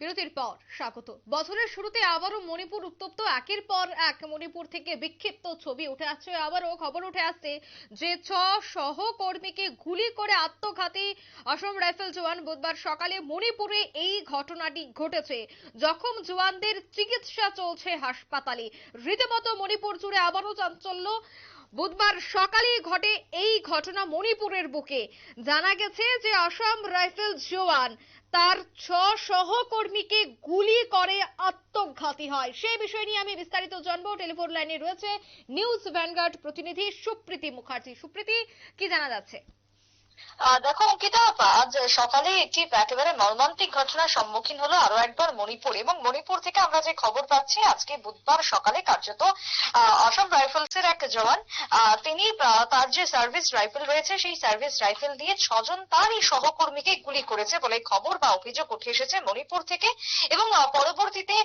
বিরতির পর স্বাগত। বছরের শুরুতে আবারও মণিপুর উত্তপ্ত। একের পর এক মণিপুর থেকে বিক্ষিপ্ত ছবি উঠে আসছে। আবারও খবর উঠে আসছে যে ছ সহকর্মীকে গুলি করে আত্মঘাতী অসম রাইফেল জওয়ান বুধবার সকালে মণিপুরে এই ঘটনাটি ঘটেছে। জখম জওয়ানদের চিকিৎসা চলছে হাসপাতালে। রীতিমতো মণিপুর জুড়ে আবারও চাঞ্চল্য। বুধবার সকালে ঘটে এই ঘটনা মণিপুরের বুকে। জানা গেছে যে অসম রাইফেল জওয়ান তার ছ সহকর্মীকে গুলি করে আত্মঘাতী হয়। সেই বিষয় নিয়ে আমি বিস্তারিত জানব। টেলিফোন লাইনে রয়েছে নিউজ ভ্যানগার্ড প্রতিনিধি সুপ্রীতি মুখার্জি। সুপ্রীতি, কি জানা যাচ্ছে? দেখো অঙ্কিতা আজ সকালে একটি একেবারে মর্মান্তিক ঘটনার সম্মুখীন হলো আরও একবার মণিপুর। এবং মণিপুর থেকে আমরা যে খবর পাচ্ছি আজকে বুধবার সকালে কার্যত আহ, আসাম রাইফেলস এর এক জওয়ান তিনি তার যে সার্ভিস রাইফেল রয়েছে সেই সার্ভিস রাইফেল দিয়ে ছজন তারই সহকর্মীকে গুলি করেছে বলে খবর বা অভিযোগ উঠে এসেছে মণিপুর থেকে। এবং পরবর্তীতে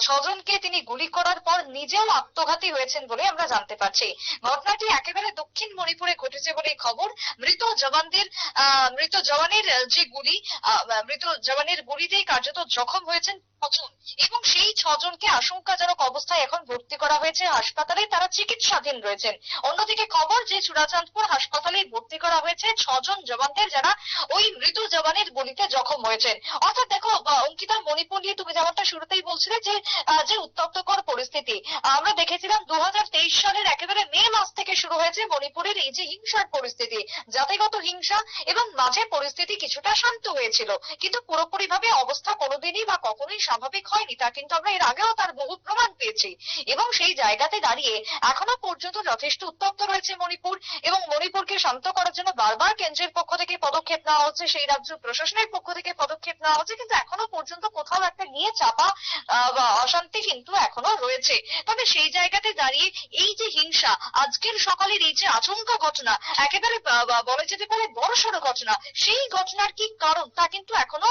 ছজনকে তিনি গুলি করার পর নিজেও আত্মঘাতী হয়েছেন বলে আমরা জানতে পারছি। ঘটনাটি একেবারে দক্ষিণ মণিপুরে ঘটেছে বলে খবর। মৃত জওয়ানদের আহ, মৃত জওয়ানের যে গুলি মৃত জওয়ানের গুলিতেই কার্যত জখম হয়েছেন ছজন। এবং সেই ছজনকে আশঙ্কাজনক অবস্থায় এখন ভর্তি করা হয়েছে হাসপাতালে। তারা চিকিৎসাধীন রয়েছেন। অন্যদিকে খবর যে চূড়াচাঁদপুর হাসপাতালে ভর্তি করা হয়েছে ছজন জওয়ানদের যারা ওই মৃত জওয়ানের গুলিতে জখম হয়েছেন। অর্থাৎ দেখো অঙ্কিতা মণিপুর নিয়ে তুমি যেমনটা শুরুতেই বলছিলে যে যে উত্তপ্তকর পরিস্থিতি। আমরা দেখেছিলাম দু হাজার তেইশ সালের একেবারে মে মাস থেকে শুরু হয়েছে মণিপুরের এই যে হিংসার পরিস্থিতি। জাতিগত হিংসা এবং মাঝে পরিস্থিতি কিছুটা শান্ত হয়েছিল। কিন্তু পুরোপুরি ভাবে অবস্থা কোনোদিনই বা কখনোই স্বাভাবিক হয়নি, তা কিন্তু আমরা এর আগেও তার বহু প্রমাণ পেয়েছি। এবং সেই জায়গাতে দাঁড়িয়ে এখনও পর্যন্ত যথেষ্ট উত্তপ্ত রয়েছে মণিপুর এবং মণিপুরকে শান্ত করার জন্য বারবার কেন্দ্রের পক্ষ থেকে পদক্ষেপ নেওয়া হচ্ছে, সেই রাজ্য প্রশাসনের পক্ষ থেকে পদক্ষেপ নেওয়া হচ্ছে। কিন্তু এখনও পর্যন্ত কোথাও একটা নিয়ে চাপা অশান্তি কিন্তু এখনও রয়েছে। তবে সেই জায়গাতে দাঁড়িয়ে এই যে হিংসা আজকের সকালের এই যে আচমকা ঘটনা একেবারে বলা যেতে পারে বড়সড় ঘটনা সেই ঘটনার কি কারণ? তা কিন্তু এখনও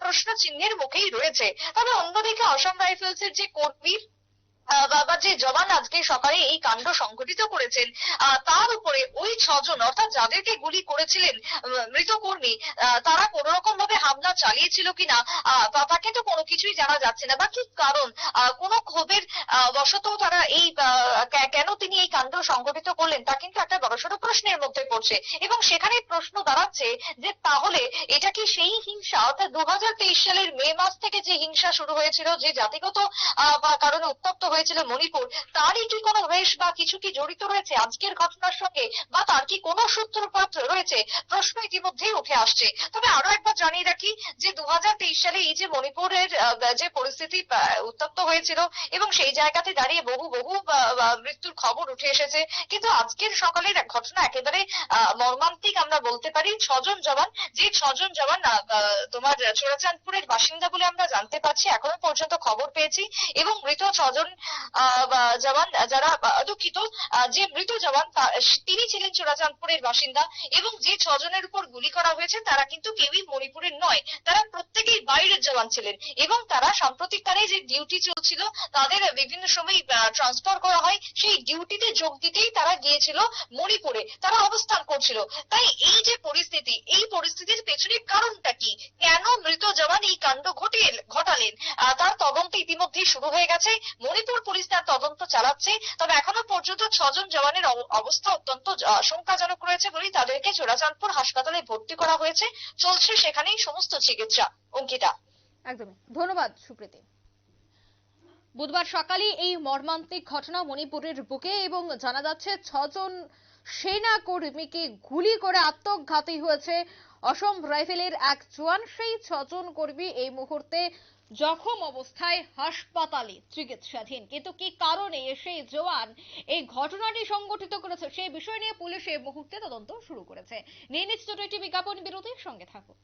প্রশ্ন চিহ্নের মুখেই রয়েছে। তবে অন্যদিকে আসাম রাইফেলস এর যে কর্মী আহ, বা বা যে জওয়ান আজকে সকালে এই কাণ্ড সংঘটিত করেছেন তার উপরে ওই ছজন অর্থাৎ যাদেরকে গুলি করেছিলেন মৃত কর্মী তারা কোন রকম ভাবে হামলা চালিয়েছিল কিনা বা তা কোনো কিছুই জানা যাচ্ছে না। বা কি কারণ? কোনো বশত তারা এই কেন কাণ্ড সংঘটিত করলেন, তা কিন্তু একটা বড়সড় প্রশ্নের মধ্যে পড়ছে। এবং সেখানে প্রশ্ন দাঁড়াচ্ছে যে, তাহলে এটা কি সেই হিংসা? অর্থাৎ দু সালের মে মাস থেকে যে হিংসা শুরু হয়েছিল, যে জাতিগত কারণে উত্তপ্ত হয়েছিল মণিপুর, তারই কি কোনো রেশ বা কিছু কি জড়িত রয়েছে আজকের ঘটনার সঙ্গে? বা তার কি কোনো সূত্রপাত রয়েছে? প্রশ্ন ইতিমধ্যেই উঠে আসছে। তবে আরও একবার জানিয়ে রাখি যে দু হাজার তেইশ সালে এই যে মণিপুরের যে পরিস্থিতি উত্তপ্ত হয়েছিল এবং সেই জায়গাতে দাঁড়িয়ে বহু বহু মৃত্যুর খবর উঠে এসেছে। কিন্তু আজকের সকালের এক ঘটনা একেবারে মর্মান্তিক আমরা বলতে পারি। ছজন জওয়ান, যে ছজন জওয়ান তোমার চোরাচাঁদপুরের বাসিন্দা বলে আমরা জানতে পারছি, এখনও পর্যন্ত খবর পেয়েছি। এবং মৃত ছজন জওয়ান, যারা দুঃখিত যে মৃত জওয়ান তিনি ছিলেন চোরাচাঁদপুরের বাসিন্দা। এবং যে ছজনের উপর গুলি করা হয়েছে, তারা কিন্তু কেউই মণিপুরের নয়। তারা প্রত্যেকেই বাইরের জওয়ান ছিলেন। এবং তারা সাম্প্রতিককালে যে ডিউটি চলছিল, তাদের বিভিন্ন সময় ট্রান্সফার করা হয়, সেই ডিউটিতে যোগ দিতেই তারা গিয়েছিল মণিপুরে। তারা অবস্থান করছিল। তাই এই যে পরিস্থিতি, এই পরিস্থিতির পেছনে কারণটা কি? কেন মৃত জওয়ান এই কাণ্ড ঘটিয়ে ঘটালেন? তার তদন্ত ইতিমধ্যেই শুরু হয়ে গেছে। মণিপুর পুলিশ তার তদন্ত চালাচ্ছে। তবে এখনও পর্যন্ত ছজন জওয়ানের অবস্থা অত্যন্ত আশঙ্কাজনক রয়েছে বলেই তাদেরকে চোরাচাঁদপুর হাসপাতালে ভর্তি করা হয়েছে। চলছে সেখানেই সমস্ত চিকিৎসা। অঙ্কিতা। একদমই। ধন্যবাদ সুপ্রীতি। বুধবার সকালে এই মর্মান্তিক ঘটনা মণিপুরের বুকে এবং জানা যাচ্ছে ছজন সেনা কর্মীকে গুলি করে আত্মঘাতী হয়েছে। অসম রাইফেলের এক জওয়ান, সেই ছজন কর্মী এই মুহূর্তে জখম অবস্থায় হাসপাতালে চিকিৎসাধীন। কিন্তু কি কারণে সেই জওয়ান এই ঘটনাটি সংগঠিত করেছে, সেই বিষয় নিয়ে পুলিশ এই মুহূর্তে তদন্ত শুরু করেছে। নিয়ে নিচ্ছে একটি বিজ্ঞাপন বিরতির সঙ্গে থাকুন।